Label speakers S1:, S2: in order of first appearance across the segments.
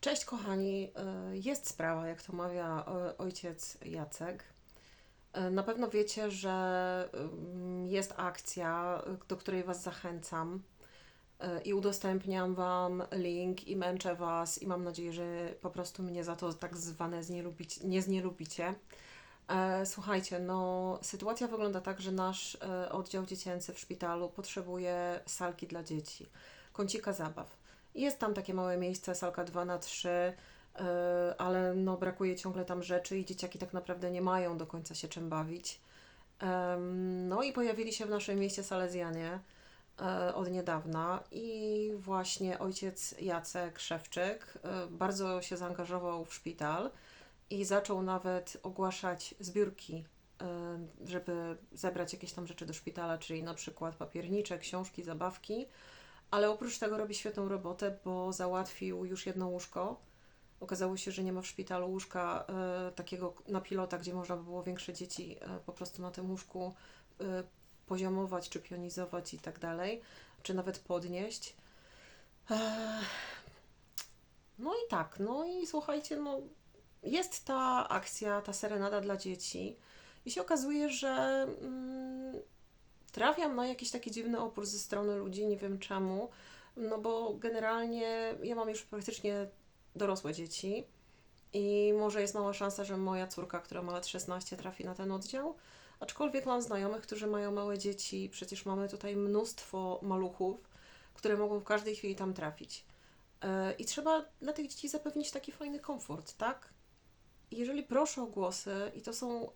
S1: Cześć kochani, Y, jest sprawa, jak to mawia o- ojciec Jacek. Y, Na pewno wiecie, że ym, jest akcja, do której Was zachęcam i udostępniam Wam link i męczę Was i mam nadzieję, że po prostu mnie za to tak zwane znielubić, nie znielubicie. E, Słuchajcie, no sytuacja wygląda tak, że nasz e, oddział dziecięcy w szpitalu potrzebuje salki dla dzieci, kącika zabaw. Jest tam takie małe miejsce, salka 2 na 3 e, ale no brakuje ciągle tam rzeczy i dzieciaki tak naprawdę nie mają do końca się czym bawić. No i pojawili się w naszym mieście Salezjanie e, od niedawna i właśnie ojciec Jacek Szewczyk e, bardzo się zaangażował w szpital i zaczął nawet ogłaszać zbiórki, żeby zebrać jakieś tam rzeczy do szpitala, czyli na przykład papiernicze, książki, zabawki, ale oprócz tego robi świetną robotę, bo załatwił już jedno łóżko. Okazało się, że nie ma w szpitalu łóżka e, takiego na pilota, gdzie można by było większe dzieci e, po prostu na tym łóżku e, poziomować, czy pionizować i tak dalej, czy nawet podnieść. No i tak, no i słuchajcie, no jest ta akcja, ta serenada dla dzieci i się okazuje, że mm, trafiam na jakiś taki dziwny opór ze strony ludzi, nie wiem czemu, no bo generalnie ja mam już praktycznie dorosłe dzieci i może jest mała szansa, że moja córka, która ma lat 16, trafi na ten oddział, aczkolwiek mam znajomych, którzy mają małe dzieci, przecież mamy tutaj mnóstwo maluchów, które mogą w każdej chwili tam trafić. E, I trzeba dla tych dzieci zapewnić taki fajny komfort, tak? Jeżeli proszę o głosy, i to są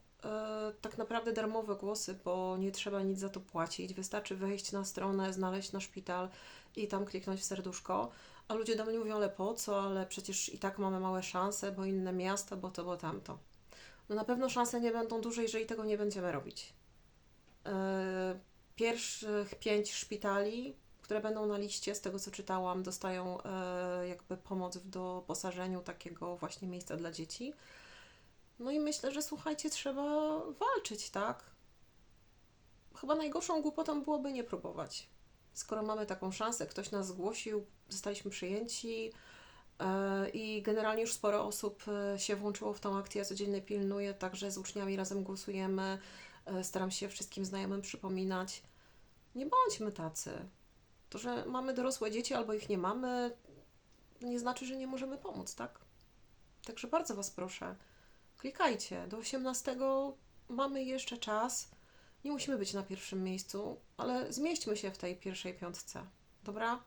S1: tak naprawdę darmowe głosy, bo nie trzeba nic za to płacić, wystarczy wejść na stronę, znaleźć na szpital i tam kliknąć w serduszko, a ludzie do mnie mówią, ale po co, ale przecież i tak mamy małe szanse, bo inne miasta, bo to, bo tamto. No na pewno szanse nie będą duże, jeżeli tego nie będziemy robić. E, Pierwszych pięć szpitali, które będą na liście, z tego co czytałam, dostają e, jakby pomoc w doposażeniu takiego właśnie miejsca dla dzieci. No i myślę, że słuchajcie, trzeba walczyć, tak? Chyba najgorszą głupotą byłoby nie próbować. Skoro mamy taką szansę, ktoś nas zgłosił, zostaliśmy przyjęci e, i generalnie już sporo osób e, się włączyło w tą akcję. Ja codziennie pilnuję, także z uczniami razem głosujemy. E, Staram się wszystkim znajomym przypominać. Nie bądźmy tacy. To, że mamy dorosłe dzieci albo ich nie mamy, nie znaczy, że nie możemy pomóc, tak? Także bardzo Was proszę, klikajcie. Do 18 mamy jeszcze czas. Nie musimy być na pierwszym miejscu, ale zmieśćmy się w tej pierwszej piątce. Dobra?